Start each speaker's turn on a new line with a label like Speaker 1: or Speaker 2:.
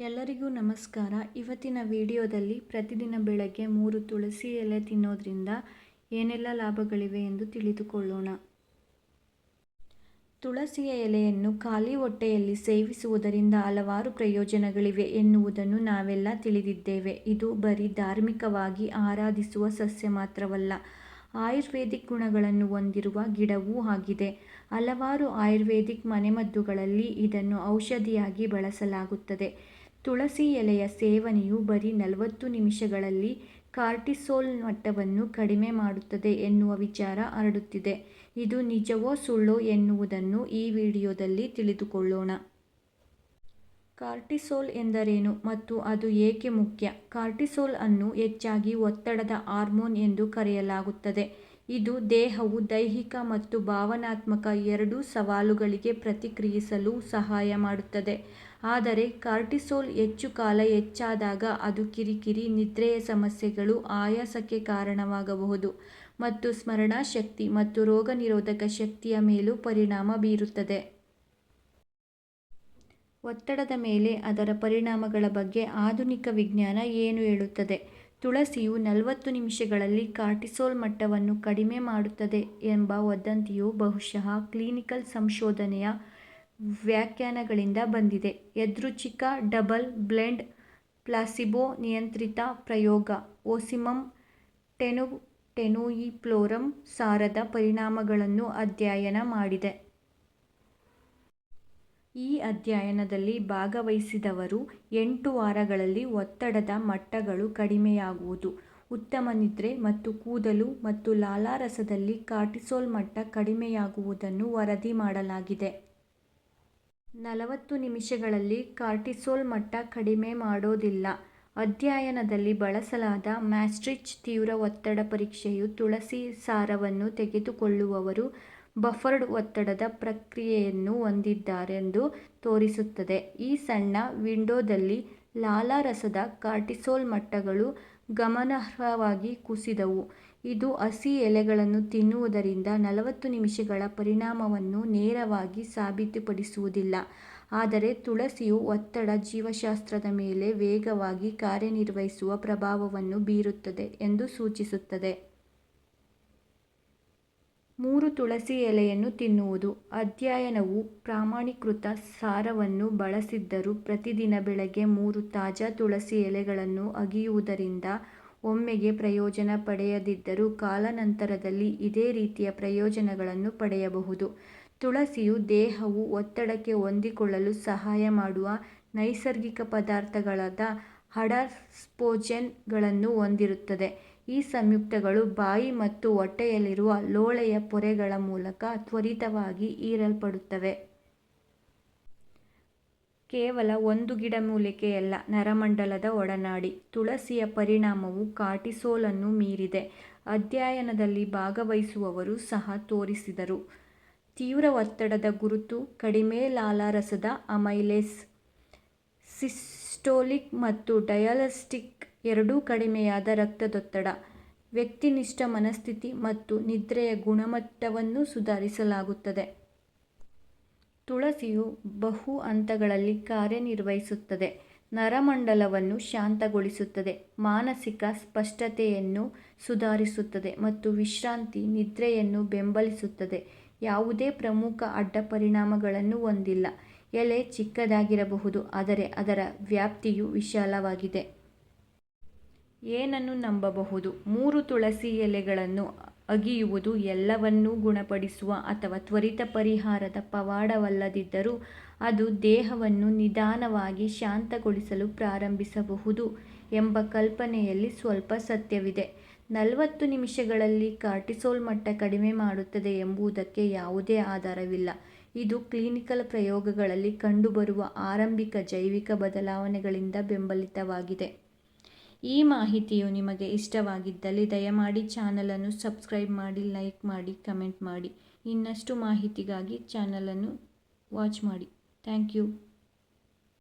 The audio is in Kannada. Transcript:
Speaker 1: ಎಲ್ಲರಿಗೂ ನಮಸ್ಕಾರ. ಇವತ್ತಿನ ವಿಡಿಯೋದಲ್ಲಿ ಪ್ರತಿದಿನ ಬೆಳಗ್ಗೆ ಮೂರು ತುಳಸಿ ಎಲೆ ತಿನ್ನೋದ್ರಿಂದ ಏನೆಲ್ಲ ಲಾಭಗಳಿವೆ ಎಂದು ತಿಳಿದುಕೊಳ್ಳೋಣ. ತುಳಸಿಯ ಎಲೆಯನ್ನು ಖಾಲಿ ಹೊಟ್ಟೆಯಲ್ಲಿ ಸೇವಿಸುವುದರಿಂದ ಹಲವಾರು ಪ್ರಯೋಜನಗಳಿವೆ ಎನ್ನುವುದನ್ನು ನಾವೆಲ್ಲ ತಿಳಿದಿದ್ದೇವೆ. ಇದು ಬರೀ ಧಾರ್ಮಿಕವಾಗಿ ಆರಾಧಿಸುವ ಸಸ್ಯ ಮಾತ್ರವಲ್ಲ, ಆಯುರ್ವೇದಿಕ್ ಗುಣಗಳನ್ನು ಹೊಂದಿರುವ ಗಿಡವೂ ಆಗಿದೆ. ಹಲವಾರು ಆಯುರ್ವೇದಿಕ್ ಮನೆಮದ್ದುಗಳಲ್ಲಿ ಇದನ್ನು ಔಷಧಿಯಾಗಿ ಬಳಸಲಾಗುತ್ತದೆ. ತುಳಸಿ ಎಲೆಯ ಸೇವನೆಯು ಬರೀ ನಲವತ್ತು ನಿಮಿಷಗಳಲ್ಲಿ ಕಾರ್ಟಿಸೋಲ್ ಮಟ್ಟವನ್ನು ಕಡಿಮೆ ಮಾಡುತ್ತದೆ ಎನ್ನುವ ವಿಚಾರ ಹರಡುತ್ತಿದೆ. ಇದು ನಿಜವೋ ಸುಳ್ಳೋ ಎನ್ನುವುದನ್ನು ಈ ವಿಡಿಯೋದಲ್ಲಿ ತಿಳಿದುಕೊಳ್ಳೋಣ. ಕಾರ್ಟಿಸೋಲ್ ಎಂದರೇನು ಮತ್ತು ಅದು ಏಕೆ ಮುಖ್ಯ? ಕಾರ್ಟಿಸೋಲ್ ಅನ್ನು ಹೆಚ್ಚಾಗಿ ಒತ್ತಡದ ಹಾರ್ಮೋನ್ ಎಂದು ಕರೆಯಲಾಗುತ್ತದೆ. ಇದು ದೇಹವು ದೈಹಿಕ ಮತ್ತು ಭಾವನಾತ್ಮಕ ಎರಡೂ ಸವಾಲುಗಳಿಗೆ ಪ್ರತಿಕ್ರಿಯಿಸಲು ಸಹಾಯ ಮಾಡುತ್ತದೆ. ಆದರೆ ಕಾರ್ಟಿಸೋಲ್ ಹೆಚ್ಚು ಕಾಲ ಹೆಚ್ಚಾದಾಗ ಅದು ಕಿರಿಕಿರಿ, ನಿದ್ರೆಯ ಸಮಸ್ಯೆಗಳು, ಆಯಾಸಕ್ಕೆ ಕಾರಣವಾಗಬಹುದು ಮತ್ತು ಸ್ಮರಣಾಶಕ್ತಿ ಮತ್ತು ರೋಗನಿರೋಧಕ ಶಕ್ತಿಯ ಮೇಲೂ ಪರಿಣಾಮ ಬೀರುತ್ತದೆ. ಒತ್ತಡದ ಮೇಲೆ ಅದರ ಪರಿಣಾಮಗಳ ಬಗ್ಗೆ ಆಧುನಿಕ ವಿಜ್ಞಾನ ಏನು ಹೇಳುತ್ತದೆ? ತುಳಸಿಯು ನಲವತ್ತು ನಿಮಿಷಗಳಲ್ಲಿ ಕಾರ್ಟಿಸೋಲ್ ಮಟ್ಟವನ್ನು ಕಡಿಮೆ ಮಾಡುತ್ತದೆ ಎಂಬ ವದಂತಿಯು ಬಹುಶಃ ಕ್ಲಿನಿಕಲ್ ಸಂಶೋಧನೆಯ ವ್ಯಾಖ್ಯಾನಗಳಿಂದ ಬಂದಿದೆ. ಯಾದೃಚ್ಛಿಕ ಡಬಲ್ ಬ್ಲೆಂಡ್ ಪ್ಲಾಸಿಬೋ ನಿಯಂತ್ರಿತ ಪ್ರಯೋಗ. ಓಸಿಮಮ್ ಟೆನುಯಿಫ್ಲೋರಮ್ ಸಾರದ ಪರಿಣಾಮಗಳನ್ನು ಅಧ್ಯಯನ ಮಾಡಿದೆ. ಈ ಅಧ್ಯಯನದಲ್ಲಿ ಭಾಗವಹಿಸಿದವರು ಎಂಟು ವಾರಗಳಲ್ಲಿ ಒತ್ತಡದ ಮಟ್ಟಗಳು ಕಡಿಮೆಯಾಗುವುದು, ಉತ್ತಮ ನಿದ್ರೆ ಮತ್ತು ಕೂದಲು ಮತ್ತು ಲಾಲಾರಸದಲ್ಲಿ ಕಾರ್ಟಿಸೋಲ್ ಮಟ್ಟ ಕಡಿಮೆಯಾಗುವುದನ್ನು ವರದಿ ಮಾಡಲಾಗಿದೆ. ನಲವತ್ತು ನಿಮಿಷಗಳಲ್ಲಿ ಕಾರ್ಟಿಸೋಲ್ ಮಟ್ಟ ಕಡಿಮೆ ಮಾಡೋದಿಲ್ಲ. ಅಧ್ಯಯನದಲ್ಲಿ ಬಳಸಲಾದ ಮ್ಯಾಸ್ಟ್ರಿಚ್ ತೀವ್ರ ಒತ್ತಡ ಪರೀಕ್ಷೆಯು ತುಳಸಿ ಸಾರವನ್ನು ತೆಗೆದುಕೊಳ್ಳುವವರು ಬಫರ್ಡ್ ಒತ್ತಡದ ಪ್ರಕ್ರಿಯೆಯನ್ನು ಹೊಂದಿದ್ದಾರೆಂದು ತೋರಿಸುತ್ತದೆ. ಈ ಸಣ್ಣ ವಿಂಡೋದಲ್ಲಿ ಲಾಲಾರಸದ ಕಾರ್ಟಿಸೋಲ್ ಮಟ್ಟಗಳು ಗಮನಾರ್ಹವಾಗಿ ಕುಸಿದವು. ಇದು ಹಸಿ ಎಲೆಗಳನ್ನು ತಿನ್ನುವುದರಿಂದ ನಲವತ್ತು ನಿಮಿಷಗಳ ಪರಿಣಾಮವನ್ನು ನೇರವಾಗಿ ಸಾಬೀತುಪಡಿಸುವುದಿಲ್ಲ. ಆದರೆ ತುಳಸಿಯು ಒತ್ತಡ ಜೀವಶಾಸ್ತ್ರದ ಮೇಲೆ ವೇಗವಾಗಿ ಕಾರ್ಯನಿರ್ವಹಿಸುವ ಪ್ರಭಾವವನ್ನು ಬೀರುತ್ತದೆ ಎಂದು ಸೂಚಿಸುತ್ತದೆ. ಮೂರು ತುಳಸಿ ಎಲೆಯನ್ನು ತಿನ್ನುವುದು. ಅಧ್ಯಯನವು ಪ್ರಾಮಾಣೀಕೃತ ಸಾರವನ್ನು ಬಳಸಿದ್ದರೂ ಪ್ರತಿದಿನ ಬೆಳಗ್ಗೆ ಮೂರು ತಾಜಾ ತುಳಸಿ ಎಲೆಗಳನ್ನು ಅಗಿಯುವುದರಿಂದ ಒಮ್ಮೆಗೆ ಪ್ರಯೋಜನ ಪಡೆಯದಿದ್ದರೂ ಕಾಲಾನಂತರದಲ್ಲಿ ಇದೇ ರೀತಿಯ ಪ್ರಯೋಜನಗಳನ್ನು ಪಡೆಯಬಹುದು. ತುಳಸಿಯು ದೇಹವು ಒತ್ತಡಕ್ಕೆ ಹೊಂದಿಕೊಳ್ಳಲು ಸಹಾಯ ಮಾಡುವ ನೈಸರ್ಗಿಕ ಪದಾರ್ಥಗಳಾದ ಅಡಾಪ್ಟೋಜೆನ್ಗಳನ್ನು ಹೊಂದಿರುತ್ತದೆ. ಈ ಸಂಯುಕ್ತಗಳು ಬಾಯಿ ಮತ್ತು ಹೊಟ್ಟೆಯಲ್ಲಿರುವ ಲೋಳೆಯ ಪೊರೆಗಳ ಮೂಲಕ ತ್ವರಿತವಾಗಿ ಹೀರಲ್ಪಡುತ್ತವೆ. ಕೇವಲ ಒಂದು ಗಿಡಮೂಲಿಕೆಯಲ್ಲ ನರಮಂಡಲದ ಒಡನಾಡಿ. ತುಳಸಿಯ ಪರಿಣಾಮವು ಕಾರ್ಟಿಸೋಲನ್ನು ಮೀರಿದೆ. ಅಧ್ಯಯನದಲ್ಲಿ ಭಾಗವಹಿಸುವವರು ಸಹ ತೋರಿಸಿದರು. ತೀವ್ರ ಒತ್ತಡದ ಗುರುತು, ಕಡಿಮೆ ಲಾಲಾರಸದ ಅಮೈಲೇಸ್, ಸಿಸ್ಟೋಲಿಕ್ ಮತ್ತು ಡಯಾಲಿಸ್ಟಿಕ್ ಎರಡೂ ಕಡಿಮೆಯಾದ ರಕ್ತದೊತ್ತಡ, ವ್ಯಕ್ತಿನಿಷ್ಠ ಮನಸ್ಥಿತಿ ಮತ್ತು ನಿದ್ರೆಯ ಗುಣಮಟ್ಟವನ್ನು ಸುಧಾರಿಸಲಾಗುತ್ತದೆ. ತುಳಸಿಯು ಬಹು ಹಂತಗಳಲ್ಲಿ ಕಾರ್ಯನಿರ್ವಹಿಸುತ್ತದೆ. ನರಮಂಡಲವನ್ನು ಶಾಂತಗೊಳಿಸುತ್ತದೆ. ಮಾನಸಿಕ ಸ್ಪಷ್ಟತೆಯನ್ನು ಸುಧಾರಿಸುತ್ತದೆ ಮತ್ತು ವಿಶ್ರಾಂತಿ ನಿದ್ರೆಯನ್ನು ಬೆಂಬಲಿಸುತ್ತದೆ. ಯಾವುದೇ ಪ್ರಮುಖ ಅಡ್ಡಪರಿಣಾಮಗಳನ್ನು ಹೊಂದಿಲ್ಲ. ಎಲೆ ಚಿಕ್ಕದಾಗಿರಬಹುದು, ಆದರೆ ಅದರ ವ್ಯಾಪ್ತಿಯು ವಿಶಾಲವಾಗಿದೆ. ಏನನ್ನು ನಂಬಬಹುದು? ಮೂರು ತುಳಸಿ ಎಲೆಗಳನ್ನು ಅಗಿಯುವುದು ಎಲ್ಲವನ್ನೂ ಗುಣಪಡಿಸುವ ಅಥವಾ ತ್ವರಿತ ಪರಿಹಾರದ ಪವಾಡವಲ್ಲದಿದ್ದರೂ ಅದು ದೇಹವನ್ನು ನಿಧಾನವಾಗಿ ಶಾಂತಗೊಳಿಸಲು ಪ್ರಾರಂಭಿಸಬಹುದು ಎಂಬ ಕಲ್ಪನೆಯಲ್ಲಿ ಸ್ವಲ್ಪ ಸತ್ಯವಿದೆ. ನಲವತ್ತು ನಿಮಿಷಗಳಲ್ಲಿ ಕಾರ್ಟಿಸೋಲ್ ಮಟ್ಟ ಕಡಿಮೆ ಮಾಡುತ್ತದೆ ಎಂಬುದಕ್ಕೆ ಯಾವುದೇ ಆಧಾರವಿಲ್ಲ. ಇದು ಕ್ಲಿನಿಕಲ್ ಪ್ರಯೋಗಗಳಲ್ಲಿ ಕಂಡುಬರುವ ಆರಂಭಿಕ ಜೈವಿಕ ಬದಲಾವಣೆಗಳಿಂದ ಬೆಂಬಲಿತವಾಗಿದೆ. ಈ ಮಾಹಿತಿಯು ನಿಮಗೆ ಇಷ್ಟವಾಗಿದ್ದಲ್ಲಿ ದಯಮಾಡಿ ಚಾನಲನ್ನು ಸಬ್ಸ್ಕ್ರೈಬ್ ಮಾಡಿ ಲೈಕ್ ಮಾಡಿ ಕಮೆಂಟ್ ಮಾಡಿ. ಇನ್ನಷ್ಟು ಮಾಹಿತಿಗಾಗಿ ಚಾನಲನ್ನು ವಾಚ್ ಮಾಡಿ. Thank you